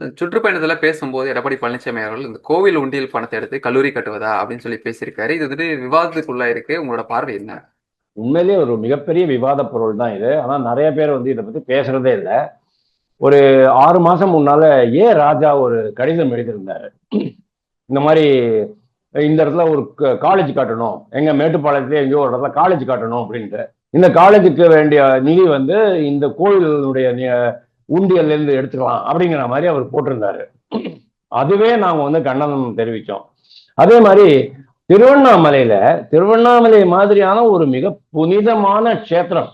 சுற்றுப்பயணத்தில் பேசும்போது எடப்பாடி பழனிசாமி அவர்கள் இந்த கோவில் உண்டியல் பணத்தை எடுத்து கல்லூரி கட்டுவதா அப்படின்னு சொல்லி பேசியிருக்காரு. இது வந்துட்டு விவாதத்துக்குள்ளா இருக்கு. உங்களோட பார்வை என்ன? உண்மையிலேயே ஒரு மிகப்பெரிய விவாத பொருள் தான் இது. ஆனால் நிறைய பேர் வந்து இதை பத்தி பேசுறதே இல்லை. ஒரு ஆறு மாசம் முன்னால ஏ ராஜா ஒரு கடிதம் எழுதியிருந்தாரு. இந்த மாதிரி இந்த இடத்துல ஒரு காலேஜ் காட்டணும். எங்க மேட்டுப்பாளையத்துல எங்கேயோ ஒரு இடத்துல காலேஜ் காட்டணும் அப்படின்ட்டு. இந்த காலேஜுக்கு வேண்டிய நிதி வந்து இந்த கோயிலுடைய ஊண்டியல்ல இருந்து எடுத்துக்கலாம் அப்படிங்கிற மாதிரி அவர் போட்டிருந்தாரு. அதுவே நாங்க வந்து கண்டனம் தெரிவிச்சோம். அதே மாதிரி திருவண்ணாமலையில திருவண்ணாமலை மாதிரியான ஒரு மிக புனிதமான கஷேத்திரம்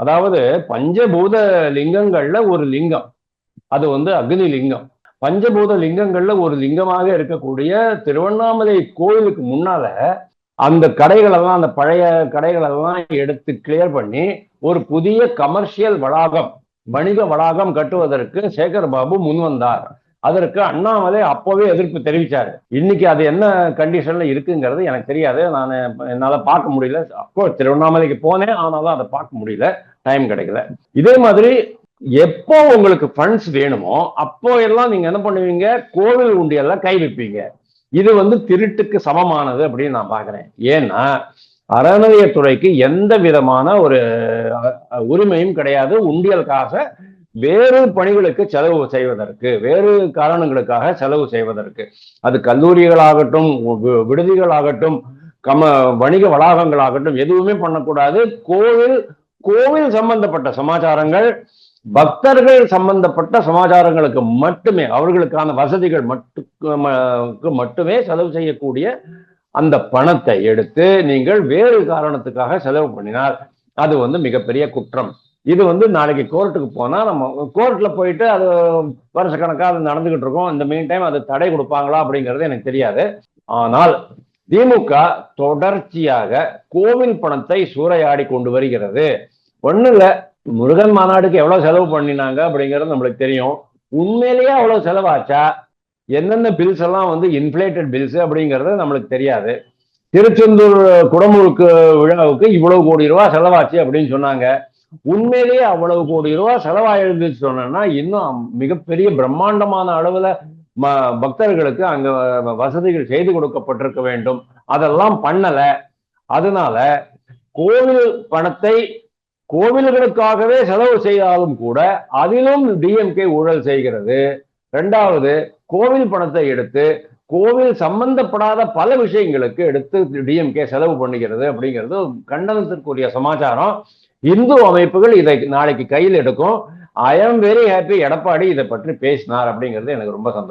அதாவது பஞ்சபூத லிங்கங்கள்ல ஒரு லிங்கம் அது வந்து அக்னி லிங்கம். பஞ்சபூத லிங்கங்கள்ல ஒரு லிங்கமாக இருக்கக்கூடிய திருவண்ணாமலை கோயிலுக்கு முன்னால அந்த கடைகளெல்லாம் அந்த பழைய கடைகளெல்லாம் எடுத்து கிளியர் பண்ணி ஒரு புதிய கமர்ஷியல் வளாகம் வணிக வளாகம் கட்டுவதற்கு சேகர் பாபு முன்வந்தார் அதற்கு அண்ணாமலை அப்போவே எதிர்ப்பு தெரிவிச்சாரு. இன்னைக்கு அது என்ன கண்டிஷன்ல இருக்குங்கிறது எனக்கு தெரியாது. நான் என்னால பார்க்க முடியல. அப்கோர்ஸ் திருவண்ணாமலைக்கு போனேன். ஆனாலும் அதை பார்க்க முடியல. டைம் கிடைக்கல. இதே மாதிரி எப்போ உங்களுக்கு ஃபண்ட்ஸ் வேணுமோ அப்போ எல்லாம் நீங்க என்ன பண்ணுவீங்க? கோவில் உண்டியெல்லாம் கை வைப்பீங்க. இது வந்து திருட்டுக்கு சமமானது அப்படின்னு நான் பாக்குறேன் ஏன்னா அறநிலையத்துறைக்கு எந்த விதமான ஒரு உரிமையும் கிடையாது. உண்டியல் காசை வேறு பணிகளுக்கு செலவு செய்வதற்கு வேறு காரணங்களுக்காக செலவு செய்வதற்கு. அது கல்லூரிகளாகட்டும் விடுதிகளாகட்டும் கம வணிக வளாகங்களாகட்டும் எதுவுமே பண்ணக்கூடாது. கோவில் கோவில் சம்பந்தப்பட்ட சமாச்சாரங்கள் பக்தர்கள் சம்பந்தப்பட்ட சமாச்சாரங்களுக்கு மட்டுமே அவர்களுக்கான வசதிகள் மட்டுக்கு மட்டுமே செலவு செய்யக்கூடிய அந்த பணத்தை எடுத்து நீங்கள் வேறு காரணத்துக்காக செலவு பண்ணினால் அது வந்து மிகப்பெரிய குற்றம். இது வந்து நாளைக்கு கோர்ட்டுக்கு போனால் நம்ம கோர்ட்டில் போயிட்டு அது வருஷக்கணக்காக அது நடந்துகிட்டு இருக்கோம். இந்த மெயின் டைம் அது தடை கொடுப்பாங்களா அப்படிங்கிறது எனக்கு தெரியாது. ஆனால் திமுக தொடர்ச்சியாக கோவில் பணத்தை சூறையாடி கொண்டு வருகிறது. ஒண்ணு முருகன் மாநாடுக்கு எவ்வளவு செலவு பண்ணினாங்க அப்படிங்கிறது நம்மளுக்கு தெரியும். உண்மையிலேயே அவ்வளவு செலவாச்சா? என்னென்ன பில்ஸ் எல்லாம் வந்து இன்ஃபிளேட்டட் பில்ஸ் அப்படிங்கிறது நம்மளுக்கு தெரியாது. திருச்செந்தூர் குடமுழுக்கு விழாவுக்கு இவ்வளவு கோடி ரூபாய் செலவாச்சு அப்படின்னு சொன்னாங்க. உண்மையிலேயே அவ்வளவு கோடி ரூபாய் செலவாயிருந்துச்சு சொன்னா இன்னும் மிகப்பெரிய பிரம்மாண்டமான அளவுல ம- பக்தர்களுக்கு அங்க வசதிகள் செய்து கொடுக்கப்பட்டிருக்க வேண்டும். அதெல்லாம் பண்ணல. அதனால கோவில் பணத்தை கோவில்களுக்காகவே செலவு செய்தாலும் கூட அதிலும் டிஎம்கே ஊழல் செய்கிறது. ரெண்டாவது கோவில் பணத்தை எடுத்து கோவில் சம்பந்தப்படாத பல விஷயங்களுக்கு எடுத்து டிஎம்கே செலவு பண்ணுகிறது அப்படிங்கிறது கண்டனத்திற்குரிய சமாச்சாரம். இந்து அமைப்புகள் இதை நாளைக்கு கையில் எடுக்கும். I am very happy Edappadi இதை பற்றி பேசினார் அப்படிங்கிறது எனக்கு ரொம்ப சந்தோஷம்.